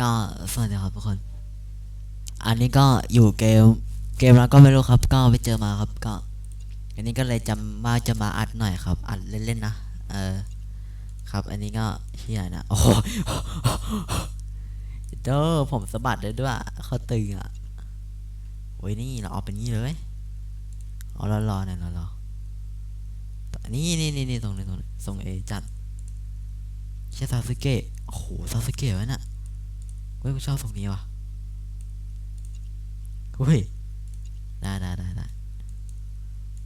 ก็สวัสดีครับทุกคน อันนี้ก็อยู่เกมเกมแล้วก็ไม่รู้ครับ ก็ไปเจอมาครับก็ อันนี้ก็เลยจำว่าจะมาอัดหน่อยครับ อัดเล่นๆนะเออครับ อันนี้ก็เฮียนะโอ้โหเด้อผมสะบัดเลยด้วยเขาตึงอะโอ้ยนี่เราเอาเป็นงี้เลยเอารอๆหน่อยรอๆนี่นี่นี่ตรงนี้ตรงนี้ทรงเอจัดใช่ซาสึเกะโอ้โหซาสึเกะวะน่ะ เว้ยกูชอบทรงนี้ว่ะเฮ้ยได้ได้ได้ได้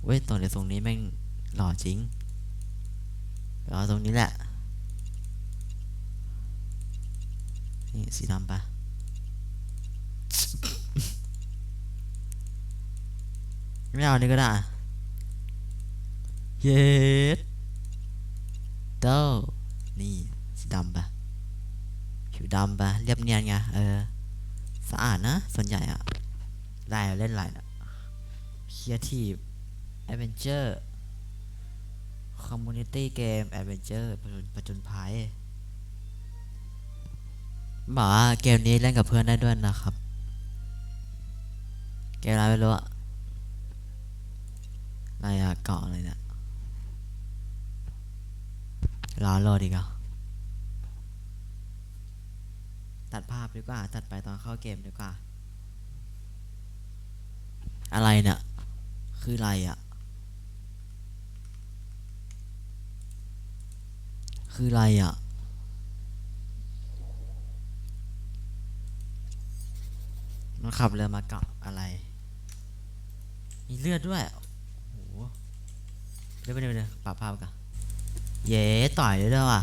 เว้ยตรงในทรงนี้แม่งหล่อจริงรอตรงนี้แหละนี่สีดำปะไม่เอาอันนี้ก็ได้เย็ดเต้านี่สีดำปะ ผิวดำปะเรียบเนียนไงเออสะอาดนะ ส่วนใหญ่อะได้เล่นอะไรนะครีเอทีฟแอดเวนเจอร์คอมมูนิตี้เกมแอดเวนเจอร์ประจนภัยบอกว่าเกมนี้เล่นกับเพื่อนได้ด้วยนะครับ เกมอะไรไม่รู้อะอะไรอะเกาะอะไรเนี่ยรอโหลดอีกเหรอ ตัดภาพดีกว่า ตัดไปตอนเข้าเกมดีกว่า อะไรเนี่ย คืออะไรอะคืออะไรอะมันขับเรือมาเกาะอะไร มีเลือดด้วย โอ้โหเดี๋ยวไปเดี๋ยวไปเดี๋ยปรับภาพกันเย้ต่อยเลยด้วยว่ะ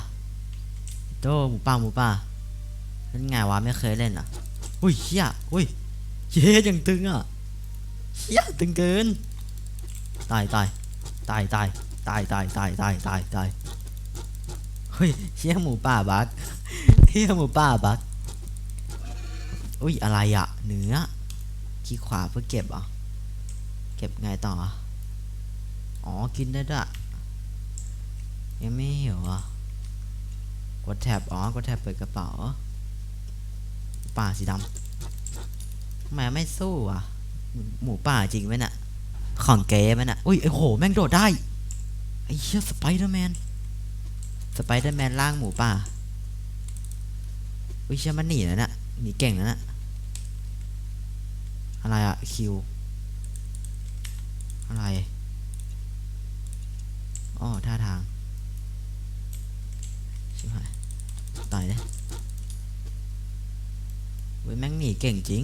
โตหมูป่าหมูป่า เล่นไงวะไม่เคยเล่นอะอุ้ยเฮียอุ้ยเย้ยังตึงอะเฮียตึงเกินตายตายตายตายตายตายตายตายตายตายเฮ้ยเฮียหมูป่าบักเฮียหมูป่าบักอุ้ยอะไรอะเนื้อขี้ขวาเพื่อเก็บอะเก็บไงต่ออะอ๋อกินได้ด้วยยังไม่หิวอะกดแท็บอ๋อกดแท็บเปิดกระเป๋า ป่าสีดำทำไมไม่สู้อะ หมูป่าจริงไหมน่ะ ของเก๋ไหมน่ะ อุ้ยไอ้โห แม่งโดดได้ ไอ้เหี้ยสไปเดอร์แมน สไปเดอร์แมนล่างหมูป่า อุ้ยเชื่อมันหนีแล้วน่ะ หนีเก่งแล้วน่ะ อะไรอะคิว อะไรอ๋อท่าทาง ชิบหายตายเลย เว้ยแม่งหนีเก่งจริง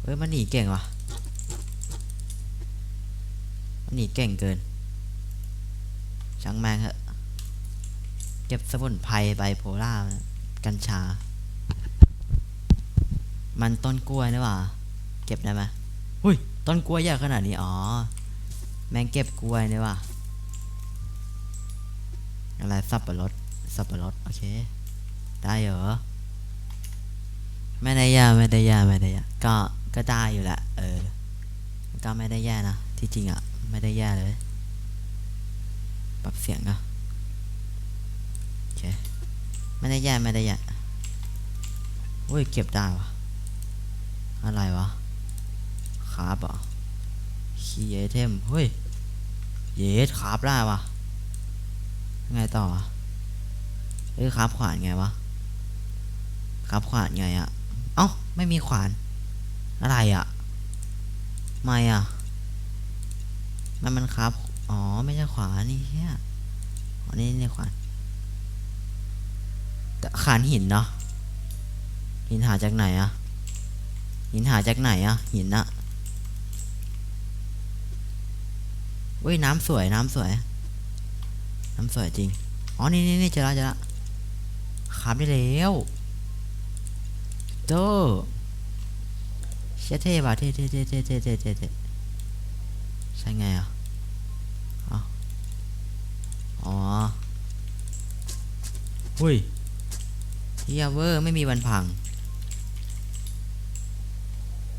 เว้ยมันหนีเก่งว่ะมันหนีเก่งเกิน ช่างแม่งเหอะเก็บสมุนไพรไบโพล่ากัญชา มันต้นกล้วยนี่หว่า เก็บได้ไหมอุ้ย ต้นกล้วยใหญ่ขนาดนี้ อ๋อ แม่งเก็บกล้วยนี่ว่ะอะไร สับปะรด สับปะรด โอเค ได้เหรอไม่ได้แย่ไม่ได้แย่ไม่ได้แย่ก็ก็ได้อยู่แหละเออก็ไม่ได้แย่นะที่จริงอะไม่ได้แย่เลยปรับเสียงอะโอเคไม่ได้แย่ไม่ได้แย่อุ้ยเก็บได้วะอะไรวะคราบเหรอคีย์ไอเทมเฮ้ยเยสคราบได้วะไงต่อเอ้ยคราบขวานไงวะ คราบขวานไงอะเอ้าไม่มีขวาน อะไรอะไม่อะมันมันคราบอ๋อ ไม่ใช่ขวานนี่เฮียอ๋อนี่นี่ขวานแต่ขานหินเนาะหินหาจากไหนอะหินหาจากไหนอะหินอะเว้ยน้ำสวยน้ำสวย น้ำสวยจริง อ๋อ นี่นี่นี่เจอละเจอละขับได้แล้ว โตเชี่ยเท่ว่ะเท่เท่เท่เท่เท่เท่เท่ใช่ไงอะอ๋อหุ้ยเฮียเวอร์ไม่มีวันพัง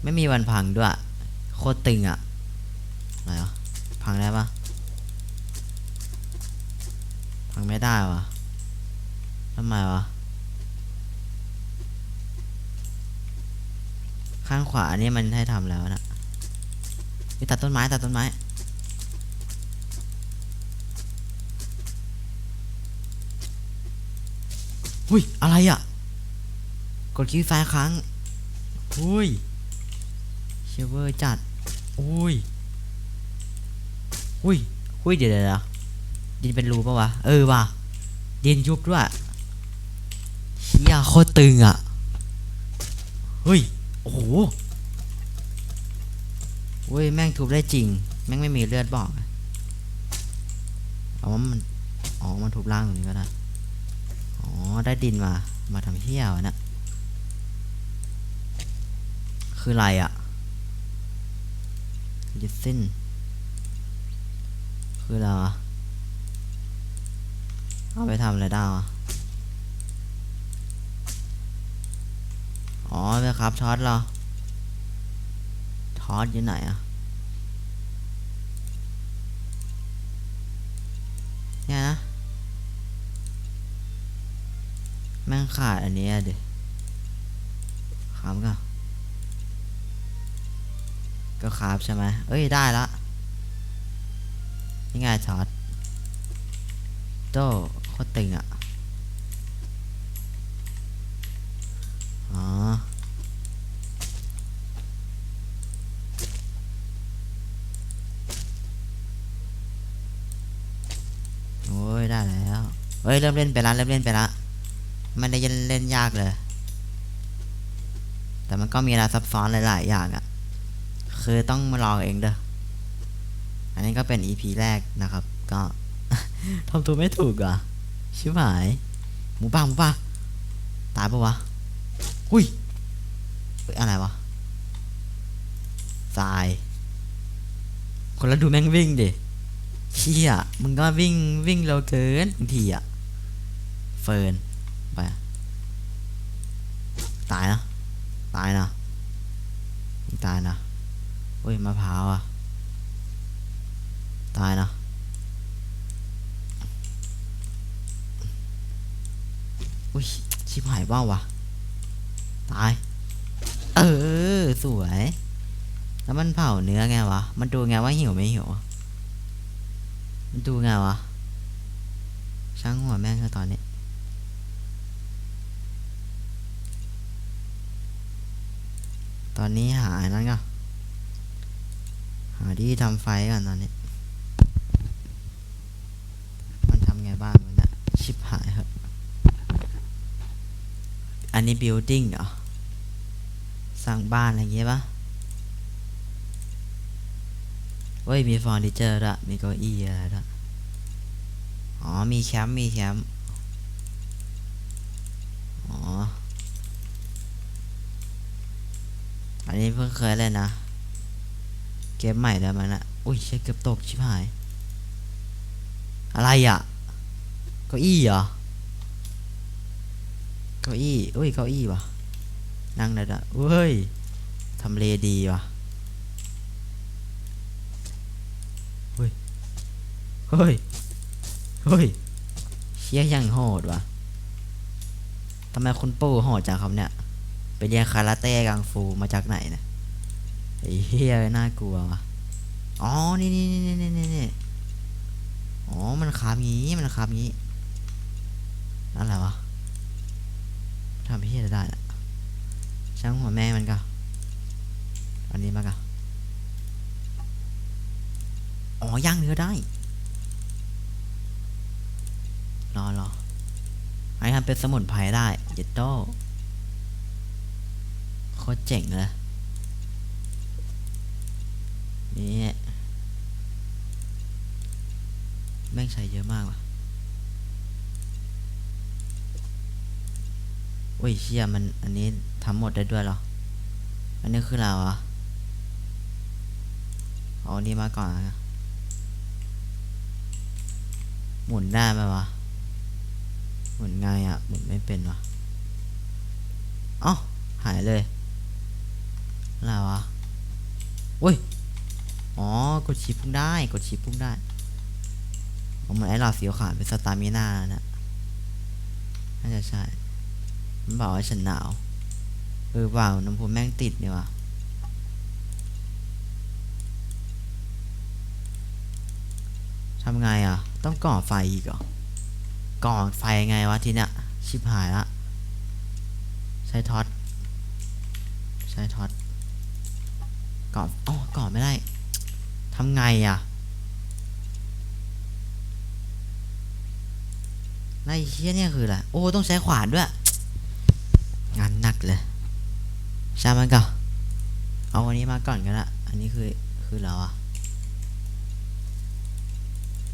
ไม่มีวันพังด้วย โคตรตึงอะอะไรวะพังได้ปะพังไม่ได้วะทำไมวะ ข้างขวานี่มันให้ทำแล้วนะไปตัดต้นไม้ตัดต้นไม้ หุ้ย อะไรอะ กดคลิกซ้ายค้างหุ้ย เชเวอร์จัด อุ้ย หุ้ย หุ้ย เดี๋ยวเดี๋ยวเดินเป็นรูปะวะ เออว่ะ ดินยุบด้วยเชี่ยโคตรตึงอะ เฮ้ย โอ้โหเว้ยแม่งทุบได้จริง แม่งไม่มีเลือดบอกเอาว่ามันอ๋อมันทุบล่างตรงนี้ก็ได้อ๋อได้ดินมา มาทำเที่ยวนะคืออะไรอะ่ะลิซินคืออะไรวะเอาไปทำอะไรได้วะ อ๋อไปครับช็อตเหรอช็อตอยู่ไหนอะเนี่ยนะ แม่งขาดอันนี้อะดิขามก็ก็คราบใช่ไหมเอ้ย ได้ละนี่ไงช็อตโตโคตรตึงอะ อ๋อ โอ้ย ได้แล้ว เฮ้ยเริ่มเล่นไปละเริ่มเล่นไปละมันได้เล่นยากเลย แต่มันก็มีอะไรซับซ้อนหลายๆอย่างอะ่ะ คือต้องมาลองเองเด้ออันนี้ก็เป็น EP แรกนะครับ ก็ทำตัวไม่ถูกอะชิบหายหมูป่าหมูป่าตายปะวะหุยเฮ้ยอะไรวะทราย คนละดูแม่งวิ่งดิเชี่ยมึงก็วิ่งวิ่งเร็วเกินบางทีอะ เฟิร์นไป ตายนะ ตายนะตายนะโอ้ยมะพร้าวอะ ตายนะอุ้ยชิบหายบ้าวะตาย เออ สวย แล้วมันเผาเนื้อไงวะ มันดูไงว่าหิวไม่หิว มันดูไงวะ ช่างหัวแม่งตอนนี้ ตอนนี้หาอันนั้นก่อนหาที่ทำไฟก่อนตอนนี้ มันทำไงบ้างมันเนี่ยชิบหายเหอะอันนี้ building เหรอ สร้างบ้านอะไรอย่างเงี้ยปะเว้ยมีเฟอร์นิเจอร์ด้วยมีเก้าอี้อะไรด้วยอ๋อ มีแคมป์มีแคมป์ อ๋อ อั นนี้เพิ่งเคยเล่นนะ เกมใหม่เลยมันอะอุ้ยใช่เกือบตกชิบหาย อะไรอะเก้าอี้เหรอเก้าอี้อุ้ยเก้าอี้วะนั่งได้ด้วยเว้ยทำเลดีวะเฮ้ยเฮ้ยเฮ้ยเชี่ยยังโหดวะทำไมคุณปู่โหดจังครับเนี่ย ไปเรียนคาราเต้กังฟูมาจากไหนเนะไอ้เฮียน่ากลัววะอ๋อ นี่นี่นี่นี่นี่นี่อ๋อ มันคาบงี้ มันคาบงี้ นั่นแหละวะทำเฮียได้อะช่างหัวแม่มันก็อันนี้มากะอ๋อย่างเนื้อได้ รอรอไอ้ทำเป็นสมุนไพรได้เจ็ดโต โคตรเจ๋งเลยนี่แม่งใช้เยอะมากว่ะโอ้ยเชี่ยมันอันนี้ทำหมดได้ด้วยเหรอ อันนี้คืออะไรวะเอาอันนี้มาก่อนนะหมุนได้ไหมวะ หมุนไงอะ หมุนไม่เป็นวะอ้าหายเลย อะไรวะโอ้ย อ๋อ กดชีปพุ่งได้ กดชีปพุ่งได้ผมเมืนไอ้หลอดสีขาวเป็นสตามิน่านะน่าจะใช่ มันบอกว่าฉันหนาว เออเปล่าน้ำพุแม่งติดเนี่ยวะทำไงอะ ต้องก่อไฟอีกเหรอ ก่อไฟไงวะทีเนี้ย ชิบหายละ ใช้ท็อต ใช้ท็อต กออ๋อก่อไม่ได้ทำไงอะไล่เชี่ยเนี่ยคืออะไรโอ้ต้องใช้ขวานด้วย งานหนักเลยใช่างมันก่อนเอาวันนี้มาก่อนกันละอันนี้คือคือเราอะ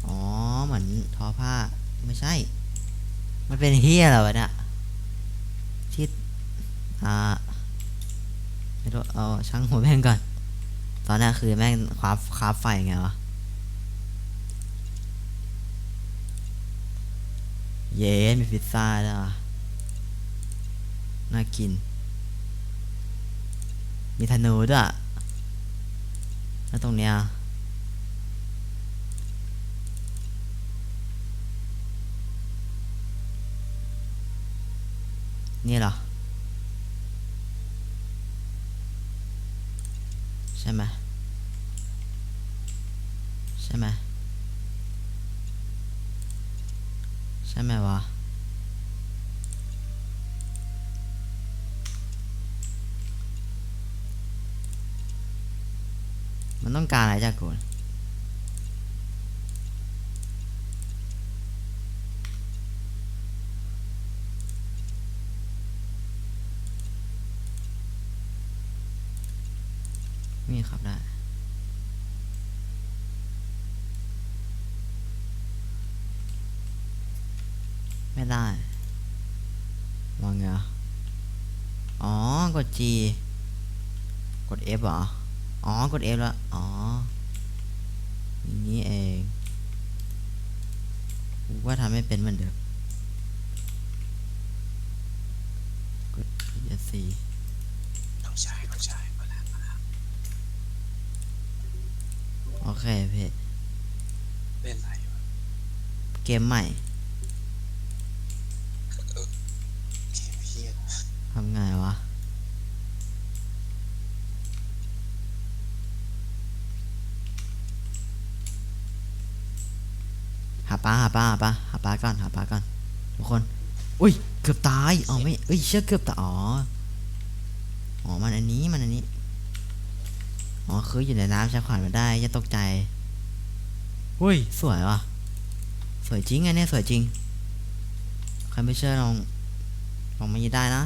อ๋อเหมือนทอผ้าไม่ใช่ มันเป็นเฮี้ยเหรอวะเนี่ยที่อ่าไม่รู้เอาช่างหัวแม่งก่อน อนนี้คือแม่งคราฟคราฟไฟไงวะ เย้มีพิซซ่าด้วยวะน่ากิน มีธนูด้วยแล้วตรงเนี้ยนี่เหรอ ใช่ไหม มันต้องการอะไรจากกูนี่ครับได้ ไม่ได้วางไงอะอ๋อ กด G กด F เหรอ อ๋อ กด F แล้วอ๋ออย่างนี้เองกูว่าทำไม่เป็นเหมือนเดิมกด ESC น้องชายน้องชายมาแล้วมาแล้วโอเคพี่เล่นอะไรวะเกมใหม่เกมเฮียทำไงวะาปลาหาปลาหาปลาหาปลาก่อนหาปลาก่อนทุกคน อุ้ย เกือบตายอ๋อไม่เอ้ยเชื่อเกือบตายอ๋ออ๋อมันอันนี้มันอันนี้อ๋อคืออยู่ในน้ำใช้ขวานมาได้อย่าตกใจอุ้ยสวยว่ะสวยจริงอันเนี้ยสวยจริงใครไม่เชื่อลองลองมายีได้นะ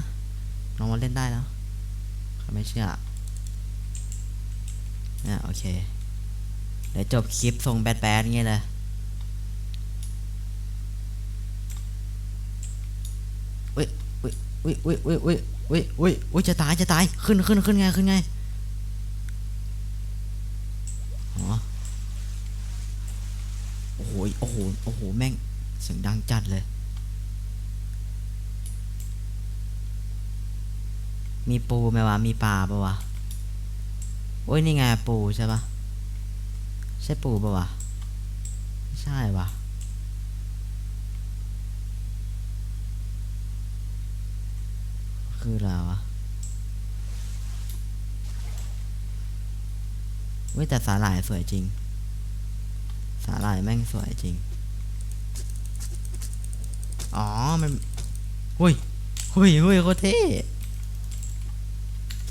ลองมาเล่นได้นะใครไม่เชื่อเนี่ยโอเคเดี๋ยวจบคลิปทรงแบดๆงี้เลย อุ้ยอุ้ยอุ้ยอุ้ยอุ้ยอุ้ยอุ้ยอุ้ยอุ้ยจะตายจะตายขึ้นขึ้นขึ้นไงขึ้นไงอ๋อโอ้โหโอ้โหโอ้โหแม่งเสียงดังจัดเลย มีปูไหมวะมีปลาปะวะโอ้ยนี่ไงปูใช่ปะใช่ปูปะวะไม่ใช่วะ คืออะไรวะเว้ยแต่สาหร่ายสวยจริง สาหร่ายแม่งสวยจริง อ๋อ มันหุยหุยหุยโคตรเท่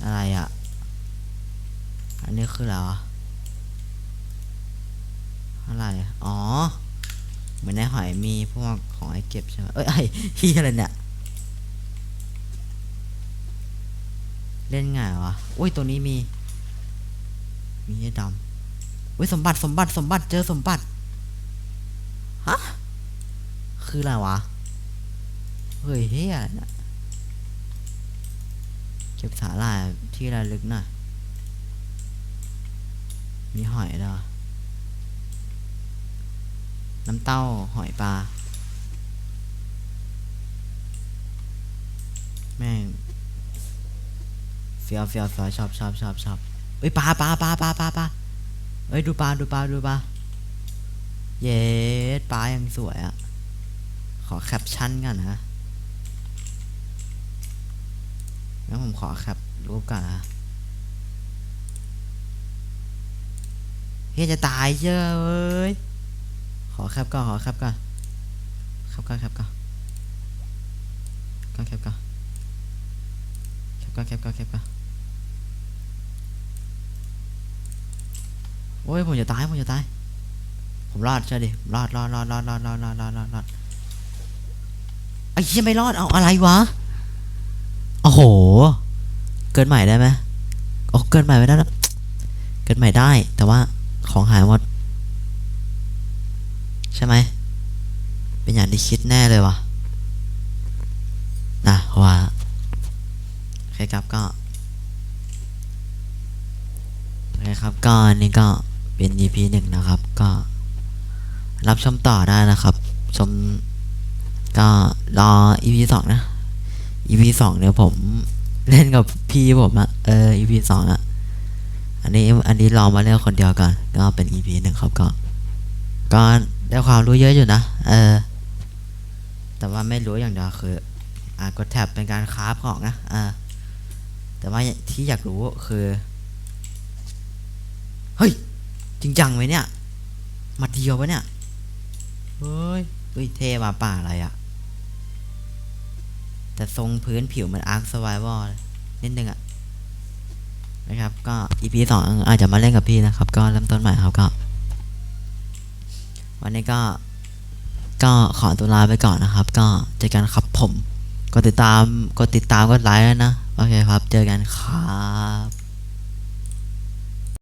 อะไรอะ อันนี้คืออะไรวะอะไร อ๋อ เหมือนในหอยมีพวกของไอเก็บใช่ไหมเอ้ยไอที่อะไรเนี่ย เล่นง่ายวะอุ้ยตัวนี้มี มีไอ้ดำอุ้ยสมบัติสมบัติสมบัติเจอสมบัติฮะคืออะไรวะเฮ้ยเฮียอะไรเนี่ยเก็บสาหร่ายที่ระลึกหน่อยมีหอยด้วยน้ำเต้าหอยปลาแม่ง เฟียวเฟียวเฟียวชอบชอบชอบชอบเอ้ยปลาปลาปลาปลาปลาปลาเอ้ยดูปลาดูปลาดูปลาเย้ปลายังสวยอะ่ะขอแคปชั่นกันนะงั้นผมขอแคปรูปก่อนนะเฮ้ยจะตายเจ้อเว้ยขอแคปก่อนขอแคปก่อนแคปก่อนแคปก่อนก็แคปก่อนแคปก่อนแคปก่อนแคปก่อน โอ้ยผมจะตายผมจะตาย ผมรอดเชื่อดิรอดรอดรอดรอดรอดรอดรอดรอดรอดรอดไอ้เหี้ยไม่รอดเอาอะไรวะโอ้โห เกิดใหม่ได้ไหมโอ้เกิดใหม่ไม่ได้นะเกิดใหม่ได้ แต่ว่าของหายหมด ใช่ไหมเป็นอย่างที่คิดแน่เลยวะนะว่าโอเคครับก็โอเคครับก็อันนี้ก็ เป็น EP หนึ่งนะครับ ก็รับชมต่อได้นะครับ ชมก็รอ EP สองนะ EP สองเนี่ยผมเล่นกับพี่ผมอะเออ EP สองอะอันนี้อันนี้ลองมาเล่นคนเดียวก่อนก็เป็น EP หนึ่งครับก็ก็ได้ความรู้เยอะอยู่นะ เออ แต่ว่าไม่รู้อย่างเดียวคือ อ่ากดแท็บเป็นการคราฟของนะอ่าแต่ว่าที่อยากรู้คือ เฮ้ย จริงจังไหมเนี่ยมาเดียวปะเนี่ยเฮ้ยเฮ้ยเทมาป่าอะไรอะแต่ทรงพื้นผิวเหมันอาร์คสไววอลนิดนึงอะนะครับ ก็ EP สองอาจจะมาเล่นกับพี่นะครับ ก็เริ่มต้นใหม่ครับก็ วันนี้ก็ ก็ขอตัวลาไปก่อนนะครับ ก็เจอกันครับผมกดติดตามกดติดตามกดไลค์ด้วนะ โอเคครับ เจอกันครับ